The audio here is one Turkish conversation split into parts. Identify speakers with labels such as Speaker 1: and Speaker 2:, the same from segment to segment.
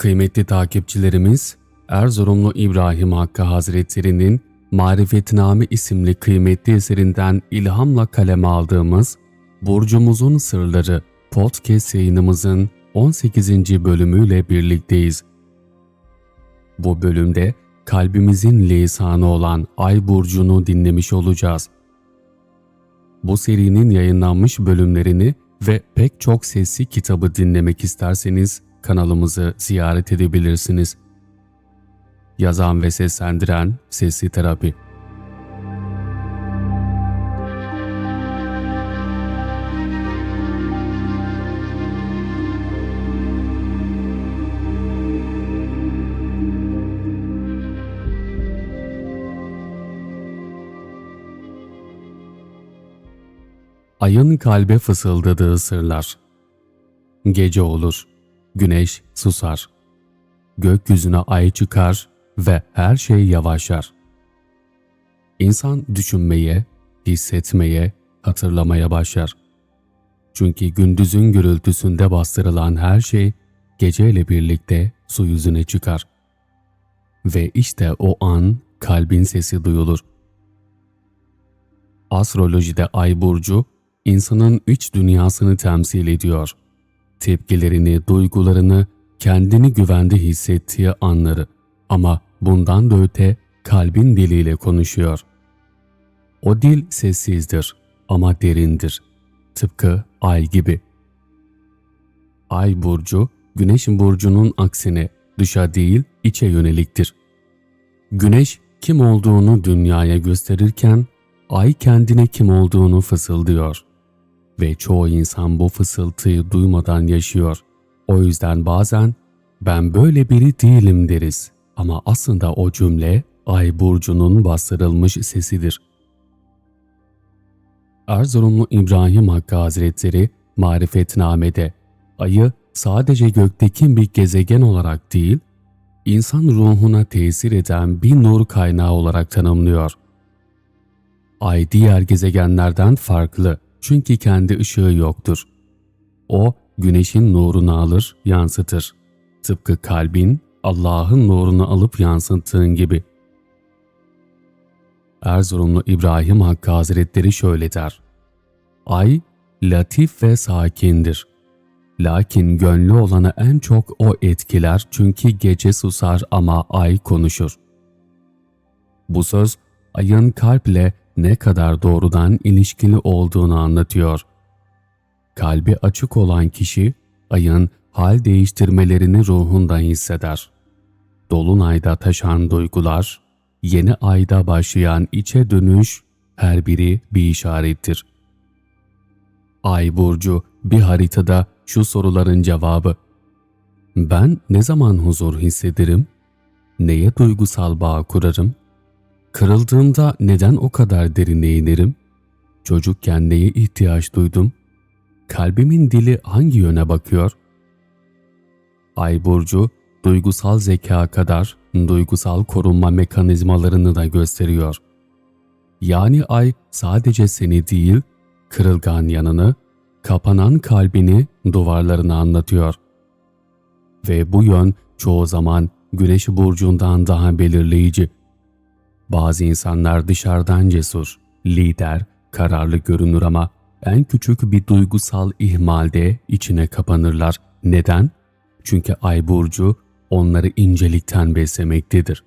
Speaker 1: Kıymetli takipçilerimiz, Erzurumlu İbrahim Hakkı Hazretleri'nin Marifetname isimli kıymetli eserinden ilhamla kaleme aldığımız Burcumuzun Sırları podcast yayınımızın 18. bölümüyle birlikteyiz. Bu bölümde kalbimizin lisanı olan Ay Burcu'nu dinlemiş olacağız. Bu serinin yayınlanmış bölümlerini ve pek çok sesli kitabı dinlemek isterseniz kanalımızı ziyaret edebilirsiniz. Yazan ve seslendiren Sesli Terapi Ayın kalbe fısıldadığı sırlar. Gece olur, güneş susar. Gökyüzüne ay çıkar ve her şey yavaşlar. İnsan düşünmeye, hissetmeye, hatırlamaya başlar. Çünkü gündüzün gürültüsünde bastırılan her şey geceyle birlikte su yüzüne çıkar. Ve işte o an kalbin sesi duyulur. Astrolojide ay burcu insanın iç dünyasını temsil ediyor. Tepkilerini, duygularını, kendini güvende hissettiği anları ama bundan da öte kalbin diliyle konuşuyor. O dil sessizdir ama derindir. Tıpkı ay gibi. Ay burcu, güneş burcunun aksine dışa değil içe yöneliktir. Güneş kim olduğunu dünyaya gösterirken ay kendine kim olduğunu fısıldıyor ve çoğu insan bu fısıltıyı duymadan yaşıyor. O yüzden bazen ben böyle biri değilim deriz ama aslında o cümle Ay burcunun bastırılmış sesidir. Erzurumlu İbrahim Hakkı Hazretleri Marifetname'de ayı sadece gökteki bir gezegen olarak değil, insan ruhuna tesir eden bir nur kaynağı olarak tanımlıyor. Ay diğer gezegenlerden farklı çünkü kendi ışığı yoktur. O, güneşin nurunu alır, yansıtır. Tıpkı kalbin Allah'ın nurunu alıp yansıttığın gibi. Erzurumlu İbrahim Hakkı Hazretleri şöyle der. Ay, latif ve sakindir. Lakin gönlü olanı en çok o etkiler çünkü gece susar ama ay konuşur. Bu söz, ayın kalple ne kadar doğrudan ilişkili olduğunu anlatıyor. Kalbi açık olan kişi ayın hal değiştirmelerini ruhunda hisseder. Dolunayda taşan duygular, yeni ayda başlayan içe dönüş her biri bir işarettir. Ay burcu bir haritada şu soruların cevabı. Ben ne zaman huzur hissederim? Neye duygusal bağ kurarım? Kırıldığımda neden o kadar derine inerim? Çocukken neye ihtiyaç duydum? Kalbimin dili hangi yöne bakıyor? Ay burcu duygusal zeka kadar duygusal korunma mekanizmalarını da gösteriyor. Yani ay sadece seni değil, kırılgan yanını, kapanan kalbini, duvarlarını anlatıyor. Ve bu yön çoğu zaman güneş burcundan daha belirleyici. Bazı insanlar dışarıdan cesur, lider, kararlı görünür ama en küçük bir duygusal ihmalde içine kapanırlar. Neden? Çünkü ay burcu onları incelikten beslemektedir.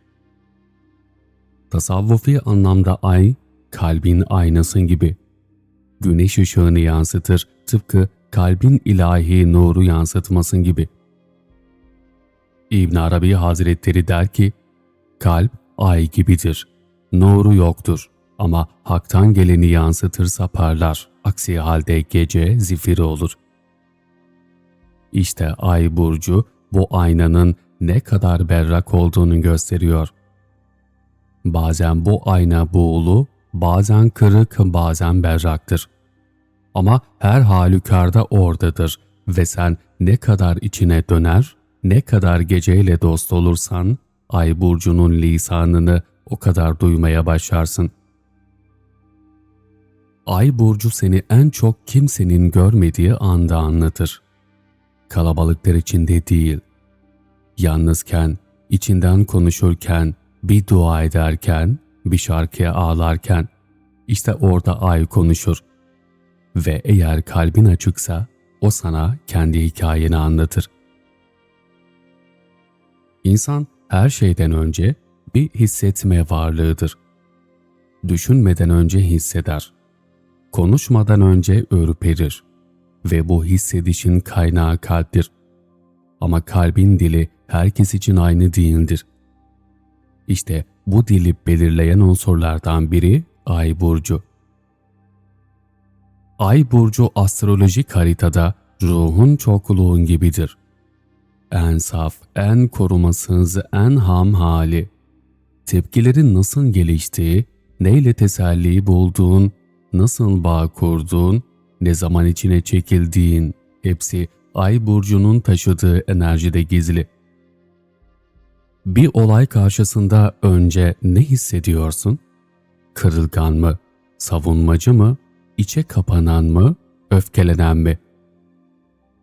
Speaker 1: Tasavvufi anlamda ay, kalbin aynası gibi. Güneş ışığını yansıtır, tıpkı kalbin ilahi nuru yansıtmasın gibi. İbn Arabi Hazretleri der ki, kalp ay gibidir nuru yoktur ama haktan geleni yansıtırsa parlar, aksi halde gece zifiri olur. İşte ay burcu bu aynanın ne kadar berrak olduğunu gösteriyor. Bazen bu ayna buğulu, bazen kırık, bazen berraktır. Ama her halükarda oradadır ve sen ne kadar içine döner, ne kadar geceyle dost olursan, ay burcunun lisanını o kadar duymaya başlarsın. Ay burcu seni en çok kimsenin görmediği anda anlatır. Kalabalıklar içinde değil. yalnızken, içinden konuşurken, bir dua ederken, bir şarkıya ağlarken, işte orada ay konuşur. Ve eğer kalbin açıksa, o sana kendi hikayeni anlatır. İnsan her şeyden önce bir hissetme varlığıdır. Düşünmeden önce hisseder. Konuşmadan önce ürperir. Ve bu hissedişin kaynağı kalptir. Ama kalbin dili herkes için aynı değildir. İşte bu dili belirleyen unsurlardan biri Ay burcu. Ay burcu astrolojik haritada ruhun çokluğun gibidir. En saf, en korumasız, en ham hali. Tepkilerin nasıl geliştiği, neyle teselli bulduğun, nasıl bağ kurduğun, ne zaman içine çekildiğin hepsi ay burcunun taşıdığı enerjide gizli. Bir olay karşısında önce ne hissediyorsun? Kırılgan mı? Savunmacı mı? içe kapanan mı? Öfkelenen mi?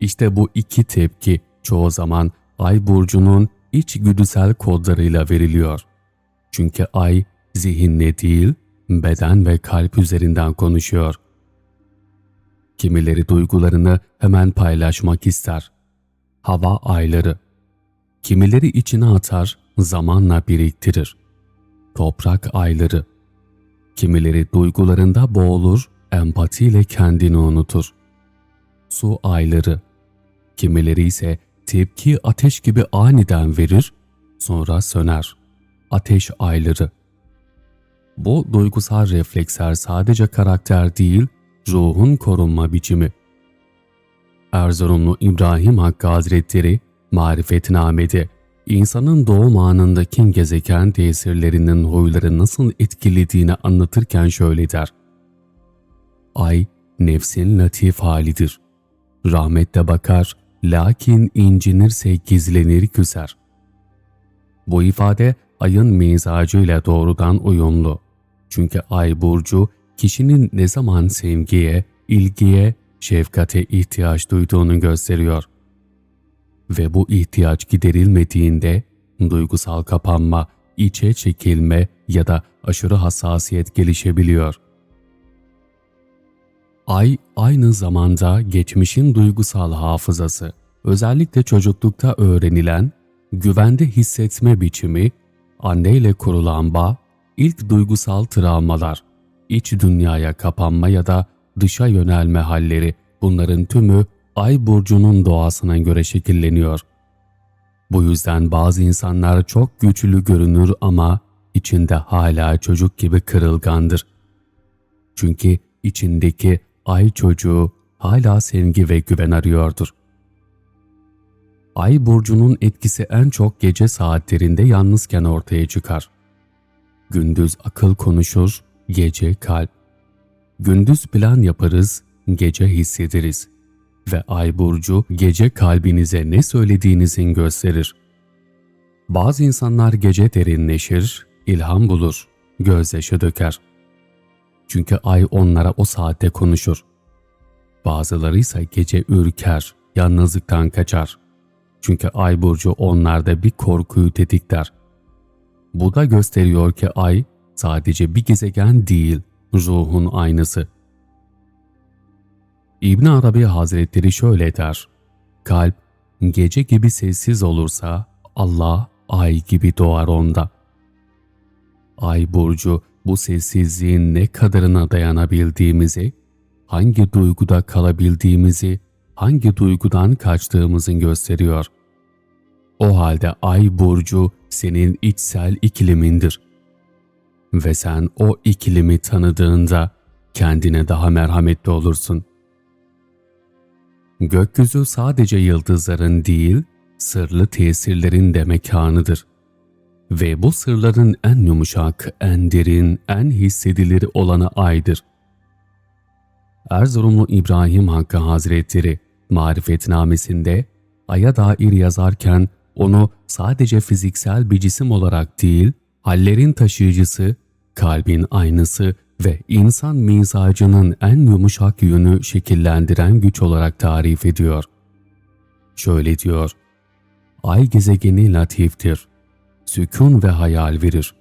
Speaker 1: İşte bu iki tepki çoğu zaman ay burcunun iç güdüsel kodlarıyla veriliyor. Çünkü ay zihinle değil, beden ve kalp üzerinden konuşuyor. Kimileri duygularını hemen paylaşmak ister. Hava ayları. Kimileri içine atar, zamanla biriktirir. Toprak ayları. Kimileri duygularında boğulur, empatiyle kendini unutur. Su ayları. Kimileri ise tepki ateş gibi aniden verir, sonra söner. Ateş ayları. Bu duygusal refleksler sadece karakter değil, ruhun korunma biçimi. Erzurumlu İbrahim Hakkı Hazretleri, Marifetname'de insanın doğum anındaki gezegen tesirlerinin huyları nasıl etkilediğini anlatırken şöyle der. Ay, nefsin latif halidir. Rahmette bakar, lakin incinirse gizlenir küser. Bu ifade ayın mizacıyla doğrudan uyumlu. Çünkü ay burcu kişinin ne zaman sevgiye, ilgiye, şefkate ihtiyaç duyduğunu gösteriyor. Ve bu ihtiyaç giderilmediğinde duygusal kapanma, içe çekilme ya da aşırı hassasiyet gelişebiliyor. Ay aynı zamanda geçmişin duygusal hafızası, özellikle çocuklukta öğrenilen güvende hissetme biçimi, anneyle kurulan bağ, ilk duygusal travmalar, iç dünyaya kapanma ya da dışa yönelme halleri bunların tümü ay burcunun doğasına göre şekilleniyor. Bu yüzden bazı insanlar çok güçlü görünür ama içinde hala çocuk gibi kırılgandır. Çünkü içindeki ay çocuğu hala sevgi ve güven arıyordur. Ay burcunun etkisi en çok gece saatlerinde yalnızken ortaya çıkar. Gündüz akıl konuşur, gece kalp. Gündüz plan yaparız, gece hissederiz. Ve ay burcu gece kalbinize ne söylediğinizin gösterir. Bazı insanlar gece derinleşir, ilham bulur, gözyaşı döker. Çünkü ay onlara o saatte konuşur. Bazıları ise gece ürker, yalnızlıktan kaçar. Çünkü ay burcu onlarda bir korkuyu tetikler. Bu da gösteriyor ki ay sadece bir gezegen değil, ruhun aynısı. İbn Arabi Hazretleri şöyle der. Kalp gece gibi sessiz olursa Allah ay gibi doğar onda. Ay burcu bu sessizliğin ne kadarına dayanabildiğimizi, hangi duyguda kalabildiğimizi, hangi duygudan kaçtığımızın gösteriyor. O halde ay burcu senin içsel iklimindir. Ve sen o iklimi tanıdığında kendine daha merhametli olursun. Gökyüzü sadece yıldızların değil, sırlı tesirlerin de mekanıdır. Ve bu sırların en yumuşak, en derin, en hissedilir olanı aydır. Erzurumlu İbrahim Hakkı Hazretleri marifetnamesinde aya dair yazarken onu sadece fiziksel bir cisim olarak değil, hallerin taşıyıcısı, kalbin aynısı ve insan mizacının en yumuşak yönü şekillendiren güç olarak tarif ediyor. Şöyle diyor, ay gezegeni latiftir. Sükun ve hayal verir.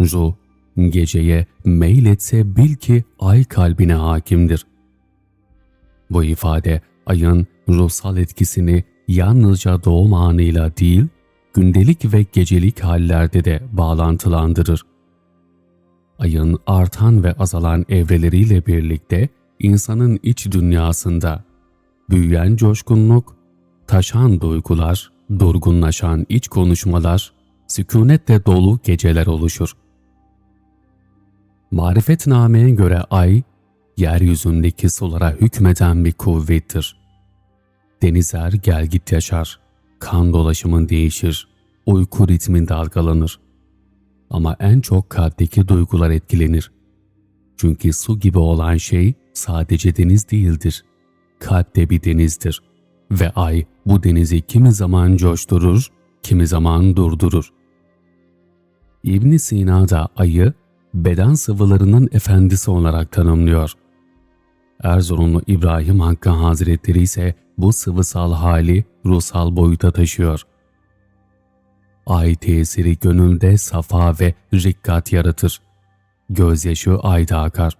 Speaker 1: Ruh, geceye meyletse bil ki ay kalbine hakimdir. Bu ifade ayın ruhsal etkisini yalnızca doğum anıyla değil, gündelik ve gecelik hallerde de bağlantılandırır. Ayın artan ve azalan evreleriyle birlikte insanın iç dünyasında büyüyen coşkunluk, taşan duygular, durgunlaşan iç konuşmalar, sükunetle dolu geceler oluşur. Marifetname'ye göre ay, yeryüzündeki sulara hükmeden bir kuvvettir. Denizler gel git yaşar, kan dolaşımın değişir, uyku ritmin dalgalanır. Ama en çok kalpteki duygular etkilenir. Çünkü su gibi olan şey sadece deniz değildir. Kalp de bir denizdir. Ve ay bu denizi kimi zaman coşturur, kimi zaman durdurur. İbn Sina da ayı beden sıvılarının efendisi olarak tanımlıyor. Erzurumlu İbrahim Hakkı Hazretleri ise bu sıvısal hali ruhsal boyuta taşıyor. Ay tesiri gönülde safa ve rikkat yaratır. Gözyaşı ayda akar.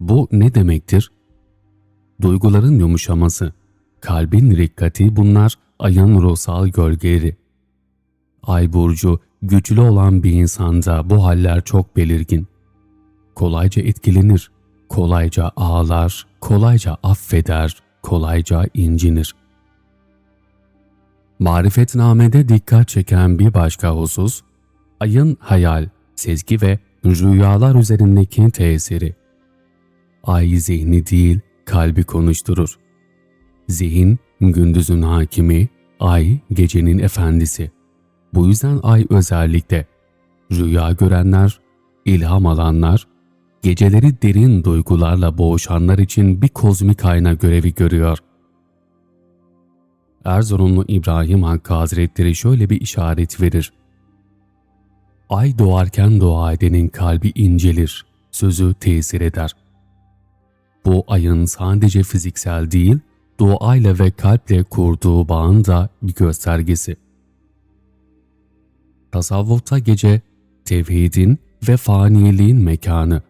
Speaker 1: Bu ne demektir? Duyguların yumuşaması, kalbin rikkati bunlar ayın ruhsal gölgeleri. Ay burcu güçlü olan bir insanda bu haller çok belirgin. Kolayca etkilenir, kolayca ağlar, kolayca affeder, kolayca incinir. Marifetnamede dikkat çeken bir başka husus, ayın hayal, sezgi ve rüyalar üzerindeki tesiri. Ay zihni değil, kalbi konuşturur. Zihin, gündüzün hakimi, ay gecenin efendisi. Bu yüzden ay özellikle rüya görenler, ilham alanlar, geceleri derin duygularla boğuşanlar için bir kozmik ayna görevi görüyor. Erzurumlu İbrahim Hakkı Hazretleri şöyle bir işaret verir. Ay doğarken dua edenin kalbi incelir, sözü tesir eder. Bu ayın sadece fiziksel değil, duayla ve kalple kurduğu bağın da bir göstergesi. Tasavvufta gece, tevhidin ve faniliğin mekanı.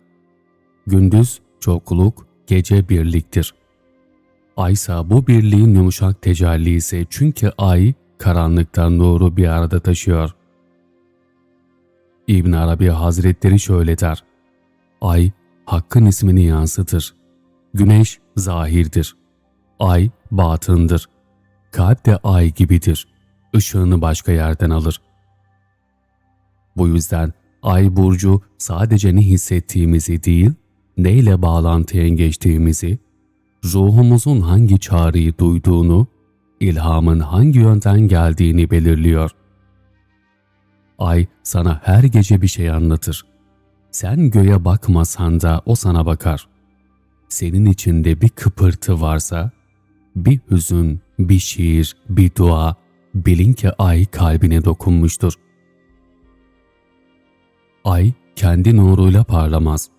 Speaker 1: Gündüz çokluk, gece birliktir. Aysa bu birliğin yumuşak tecellisi çünkü ay karanlıktan nuru bir arada taşıyor. İbn Arabi Hazretleri şöyle der. Ay hakkın ismini yansıtır. Güneş zahirdir. Ay batındır. Kalp de ay gibidir. Işığını başka yerden alır. Bu yüzden ay burcu sadece ne hissettiğimizi değil, neyle bağlantıya geçtiğimizi, ruhumuzun hangi çağrıyı duyduğunu, ilhamın hangi yönden geldiğini belirliyor. Ay sana her gece bir şey anlatır. Sen göğe bakmasan da o sana bakar. Senin içinde bir kıpırtı varsa, bir hüzün, bir şiir, bir dua, bilin ki ay kalbine dokunmuştur. Ay kendi nuruyla parlamaz.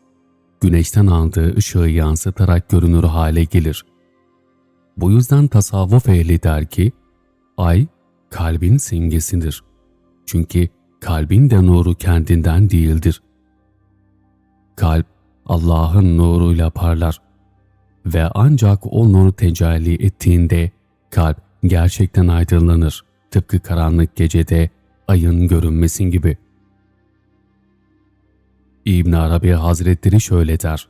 Speaker 1: Güneşten aldığı ışığı yansıtarak görünür hale gelir. Bu yüzden tasavvuf ehli der ki, ay kalbin simgesidir. Çünkü kalbin de nuru kendinden değildir. Kalp Allah'ın nuruyla parlar ve ancak o nur tecelli ettiğinde kalp gerçekten aydınlanır. Tıpkı karanlık gecede ayın görünmesin gibi.'' İbn Arabi Hazretleri şöyle der.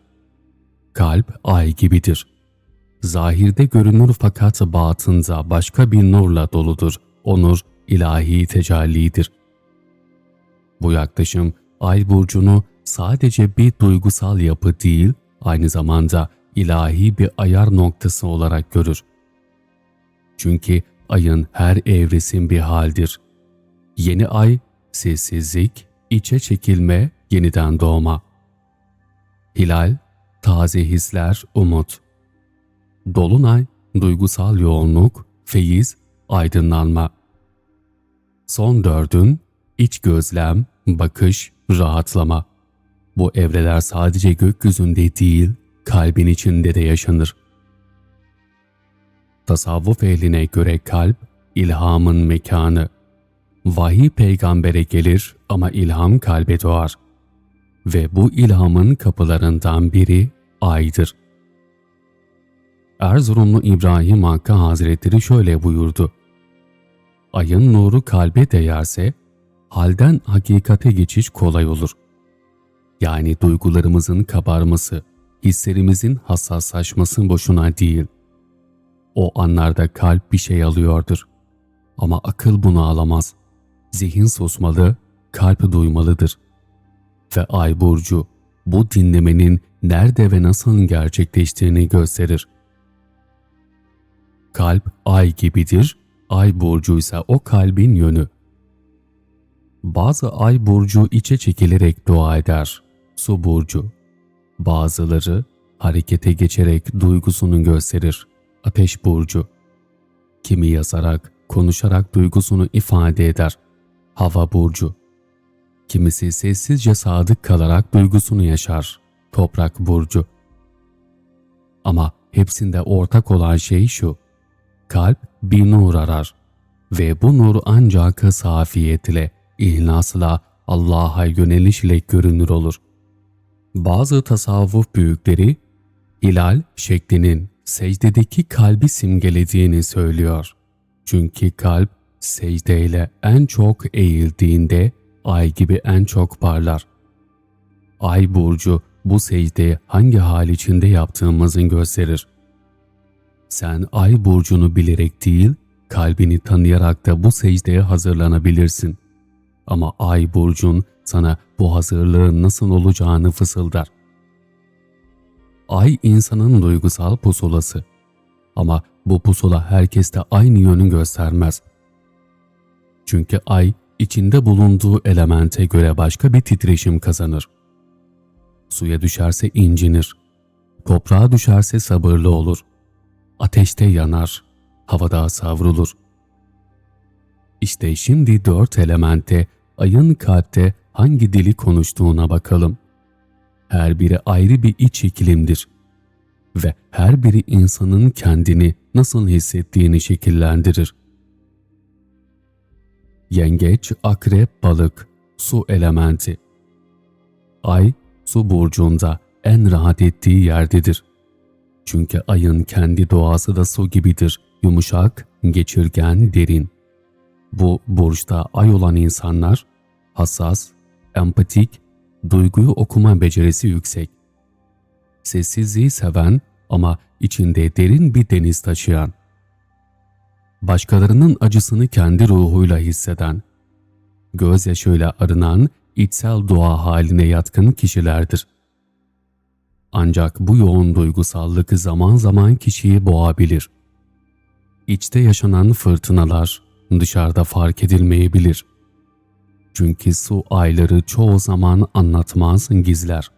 Speaker 1: Kalp ay gibidir. Zahirde görünür fakat batında başka bir nurla doludur. O nur ilahi tecellidir. Bu yaklaşım ay burcunu sadece bir duygusal yapı değil, aynı zamanda ilahi bir ayar noktası olarak görür. Çünkü ayın her evresin bir haldir. Yeni ay sessizlik, içe çekilme yeniden doğma. Hilal, taze hisler, umut. Dolunay, duygusal yoğunluk, feyiz, aydınlanma. Son dördün, iç gözlem, bakış, rahatlama. Bu evreler sadece gökyüzünde değil, kalbin içinde de yaşanır. Tasavvuf ehline göre kalp, ilhamın mekanı. Vahiy peygambere gelir ama ilham kalbe doğar. Ve bu ilhamın kapılarından biri aydır. Erzurumlu İbrahim Hakkı Hazretleri şöyle buyurdu. Ayın nuru kalbe değerse, halden hakikate geçiş kolay olur. Yani duygularımızın kabarması, hislerimizin hassaslaşması boşuna değil. O anlarda kalp bir şey alıyordur. Ama akıl bunu alamaz. Zihin susmalı, kalp duymalıdır. Ve Ay Burcu bu dinlemenin nerede ve nasıl gerçekleştiğini gösterir. Kalp ay gibidir, ay burcu ise o kalbin yönü. Bazı ay burcu içe çekilerek dua eder, su burcu. Bazıları harekete geçerek duygusunu gösterir, ateş burcu. Kimi yazarak, konuşarak duygusunu ifade eder, hava burcu. Kimisi sessizce sadık kalarak duygusunu yaşar, toprak burcu. Ama hepsinde ortak olan şey şu, kalp bir nur arar ve bu nur ancak safiyetle, ihlasla, Allah'a yöneliş ile görünür olur. Bazı tasavvuf büyükleri, hilal şeklinin secdedeki kalbi simgelediğini söylüyor. Çünkü kalp secdeyle en çok eğildiğinde ay gibi en çok parlar. Ay burcu bu secdeyi hangi hal içinde yaptığımızın gösterir. Sen ay burcunu bilerek değil, kalbini tanıyarak da bu secdeye hazırlanabilirsin. Ama ay burcun sana bu hazırlığın nasıl olacağını fısıldar. Ay insanın duygusal pusulası. Ama bu pusula herkeste aynı yönü göstermez. Çünkü ay içinde bulunduğu elemente göre başka bir titreşim kazanır. Suya düşerse incinir, toprağa düşerse sabırlı olur, ateşte yanar, havada savrulur. İşte şimdi dört elemente ayın kalpte hangi dili konuştuğuna bakalım. Her biri ayrı bir iç iklimdir ve her biri insanın kendini nasıl hissettiğini şekillendirir. Yengeç, akrep, balık, su elementi. Ay, su burcunda en rahat ettiği yerdedir. Çünkü ayın kendi doğası da su gibidir, yumuşak, geçirgen, derin. Bu burçta ay olan insanlar hassas, empatik, duyguyu okuma becerisi yüksek. Sessizliği seven ama içinde derin bir deniz taşıyan. Başkalarının acısını kendi ruhuyla hisseden, gözyaşıyla arınan, içsel dua haline yatkın kişilerdir. Ancak bu yoğun duygusallık zaman zaman kişiyi boğabilir. İçte yaşanan fırtınalar dışarıda fark edilmeyebilir. Çünkü su ayları çoğu zaman anlatmaz, gizler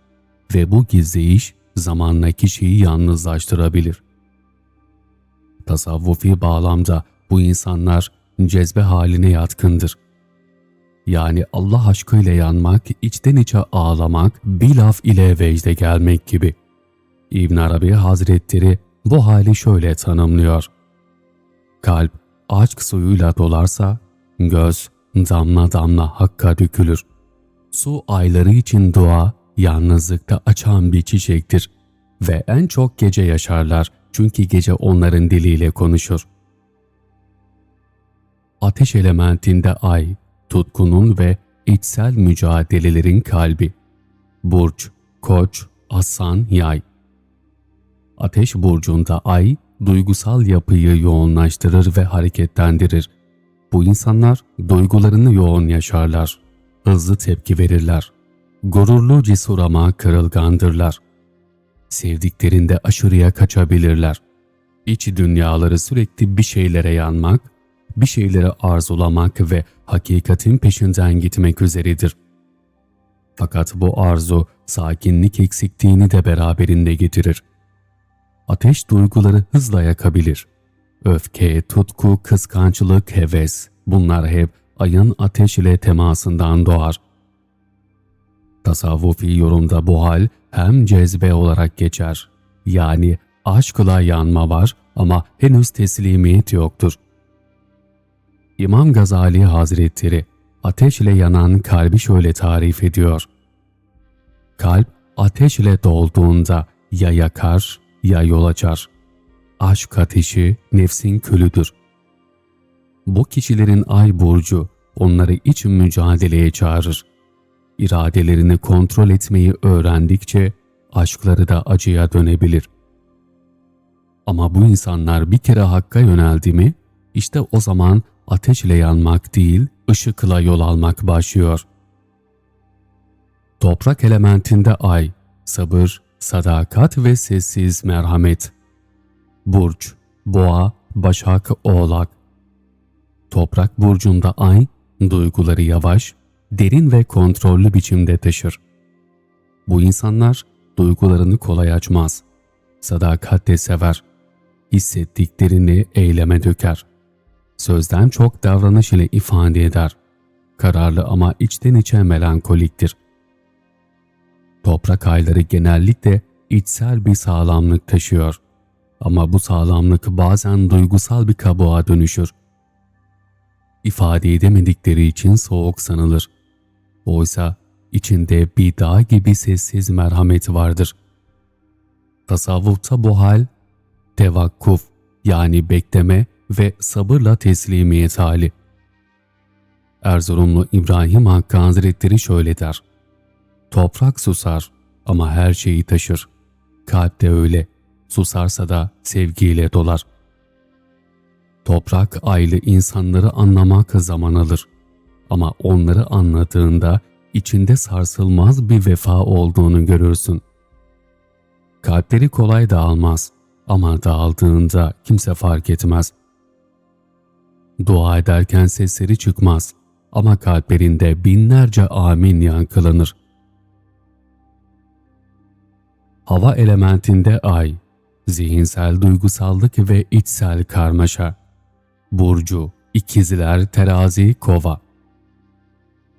Speaker 1: ve bu gizleyiş zamanla kişiyi yalnızlaştırabilir. Tasavvufi bağlamda bu insanlar cezbe haline yatkındır. Yani Allah aşkıyla yanmak, içten içe ağlamak, bir laf ile vecde gelmek gibi. İbn Arabi Hazretleri bu hali şöyle tanımlıyor. Kalp aşk suyuyla dolarsa, göz damla damla hakka dökülür. Su ayları için dua, yalnızlıkta açan bir çiçektir ve en çok gece yaşarlar çünkü gece onların diliyle konuşur. Ateş elementinde ay, tutkunun ve içsel mücadelelerin kalbi. Burç, koç, aslan, yay. Ateş burcunda ay, duygusal yapıyı yoğunlaştırır ve hareketlendirir. Bu insanlar duygularını yoğun yaşarlar, hızlı tepki verirler. Gururlu cesur ama kırılgandırlar. Sevdiklerinde aşırıya kaçabilirler. İç dünyaları sürekli bir şeylere yanmak, bir şeyleri arzulamak ve hakikatin peşinden gitmek üzeredir. Fakat bu arzu sakinlik eksikliğini de beraberinde getirir. Ateş duyguları hızla yakabilir. Öfke, tutku, kıskançlık, heves bunlar hep ayın ateş ile temasından doğar. Tasavvufi yorumda bu hal hem cezbe olarak geçer. Yani aşkla yanma var ama henüz teslimiyet yoktur. İmam Gazali Hazretleri ateşle yanan kalbi şöyle tarif ediyor. Kalp ateşle dolduğunda ya yakar ya yol açar. Aşk ateşi nefsin külüdür. Bu kişilerin ay burcu onları iç mücadeleye çağırır. İradelerini kontrol etmeyi öğrendikçe aşkları da acıya dönebilir. Ama bu insanlar bir kere hakka yöneldi mi, işte o zaman ateşle yanmak değil, ışıkla yol almak başlıyor. Toprak elementinde ay, sabır, sadakat ve sessiz merhamet. Burç, boğa, başak, oğlak. Toprak burcunda ay, duyguları yavaş, derin ve kontrollü biçimde taşır. Bu insanlar duygularını kolay açmaz. Sadakatle sever. Hissettiklerini eyleme döker. Sözden çok davranış ile ifade eder. Kararlı ama içten içe melankoliktir. Toprak ayları genellikle içsel bir sağlamlık taşıyor. Ama bu sağlamlık bazen duygusal bir kabuğa dönüşür. İfade edemedikleri için soğuk sanılır. Oysa içinde bir dağ gibi sessiz merhamet vardır. Tasavvufta bu hal, tevakkuf yani bekleme ve sabırla teslimiyet hali. Erzurumlu İbrahim Hakkı Hazretleri şöyle der. Toprak susar ama her şeyi taşır. Kalp de öyle. Susarsa da sevgiyle dolar. Toprak aylı insanları anlamak zaman alır. Ama onları anladığında içinde sarsılmaz bir vefa olduğunu görürsün. Kalpleri kolay dağılmaz ama dağıldığında kimse fark etmez. Dua ederken sesleri çıkmaz ama kalplerinde binlerce amin yankılanır. Hava elementinde ay, zihinsel duygusallık ve içsel karmaşa. Burcu, ikizler, terazi, kova.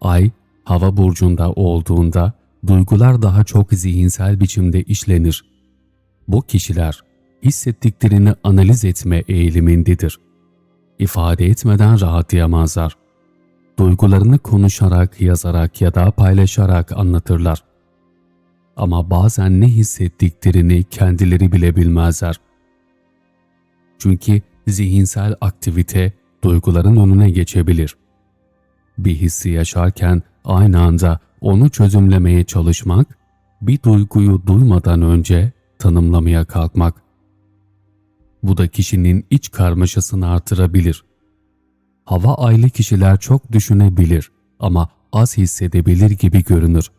Speaker 1: Ay, hava burcunda olduğunda duygular daha çok zihinsel biçimde işlenir. Bu kişiler hissettiklerini analiz etme eğilimindedir. İfade etmeden rahatlayamazlar. Duygularını konuşarak, yazarak ya da paylaşarak anlatırlar. Ama bazen ne hissettiklerini kendileri bile bilmezler. Çünkü zihinsel aktivite duyguların önüne geçebilir. Bir hissi yaşarken aynı anda onu çözümlemeye çalışmak, bir duyguyu duymadan önce tanımlamaya kalkmak. Bu da kişinin iç karmaşasını artırabilir. Hava aylı kişiler çok düşünebilir ama az hissedebilir gibi görünür.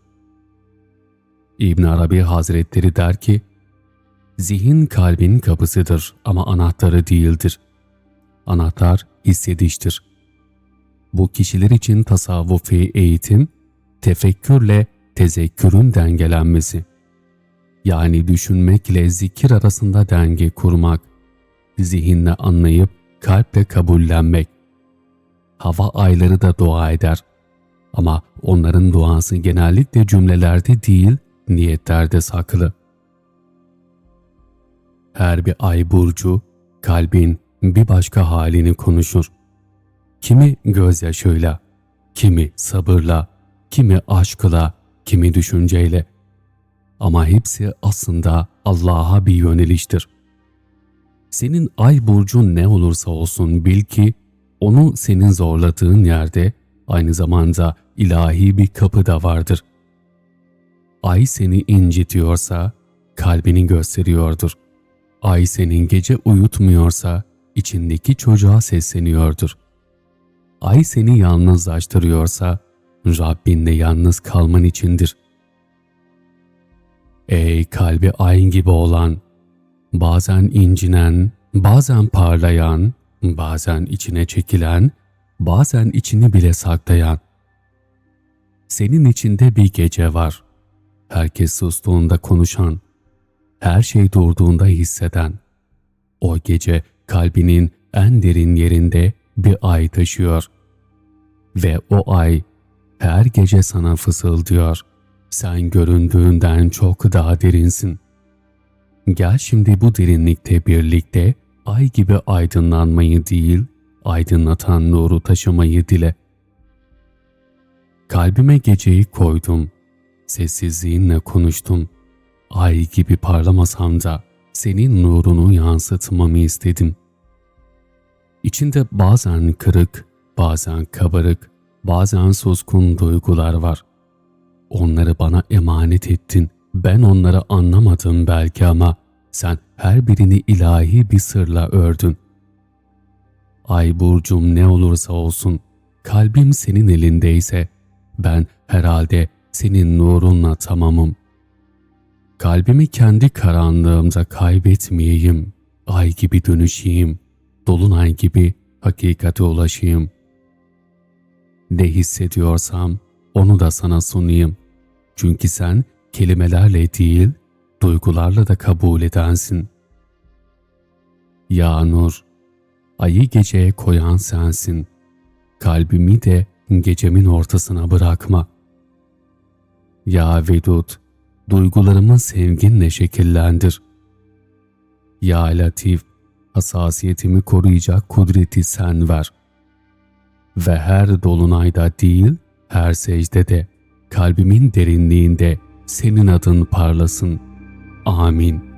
Speaker 1: İbn Arabi Hazretleri der ki, Zihin kalbin kapısıdır ama anahtarı değildir. Anahtar hissediştir. Bu kişiler için tasavvufi eğitim, tefekkürle tezekkürün dengelenmesi. Yani düşünmekle zikir arasında denge kurmak, zihinle anlayıp kalple kabullenmek. Hava ayları da dua eder. Ama onların duası genellikle cümlelerde değil, niyetlerde saklı. Her bir ay burcu, kalbin bir başka halini konuşur. Kimi gözyaşıyla, kimi sabırla, kimi aşkla, kimi düşünceyle. Ama hepsi aslında Allah'a bir yöneliştir. Senin ay burcun ne olursa olsun bil ki onu senin zorladığın yerde aynı zamanda ilahi bir kapı da vardır. Ay seni incitiyorsa kalbini gösteriyordur. Ay senin gece uyutmuyorsa içindeki çocuğa sesleniyordur. Ay seni yalnızlaştırıyorsa Rabbinle yalnız kalman içindir. Ey kalbi ay gibi olan, bazen incinen, bazen parlayan, bazen içine çekilen, bazen içini bile saklayan. Senin içinde bir gece var. Herkes sustuğunda konuşan, her şey durduğunda hisseden. O gece kalbinin en derin yerinde bir ay taşıyor. Ve o ay her gece sana fısıldıyor. Sen göründüğünden çok daha derinsin. Gel şimdi bu derinlikte birlikte ay gibi aydınlanmayı değil, aydınlatan nuru taşımayı dile. Kalbime geceyi koydum, sessizliğinle konuştum. Ay gibi parlamasam da senin nurunu yansıtmamı istedim. İçinde bazen kırık, bazen kabarık, bazen suskun duygular var. Onları bana emanet ettin. Ben onları anlamadım belki ama sen her birini ilahi bir sırla ördün. Ay burcum ne olursa olsun, kalbim senin elindeyse ben herhalde senin nurunla tamamım. Kalbimi kendi karanlığımda kaybetmeyeyim, ay gibi dönüşeyim, dolunay gibi hakikate ulaşayım. Ne hissediyorsam onu da sana sunayım. Çünkü sen kelimelerle değil, duygularla da kabul edensin. Ya Nur, ayı geceye koyan sensin. Kalbimi de gecemin ortasına bırakma. Ya Vedud, duygularımı sevginle şekillendir. Ya Latif, hassasiyetimi koruyacak kudreti sen ver. Ve her dolunayda değil, her secdede, kalbimin derinliğinde senin adın parlasın. Amin.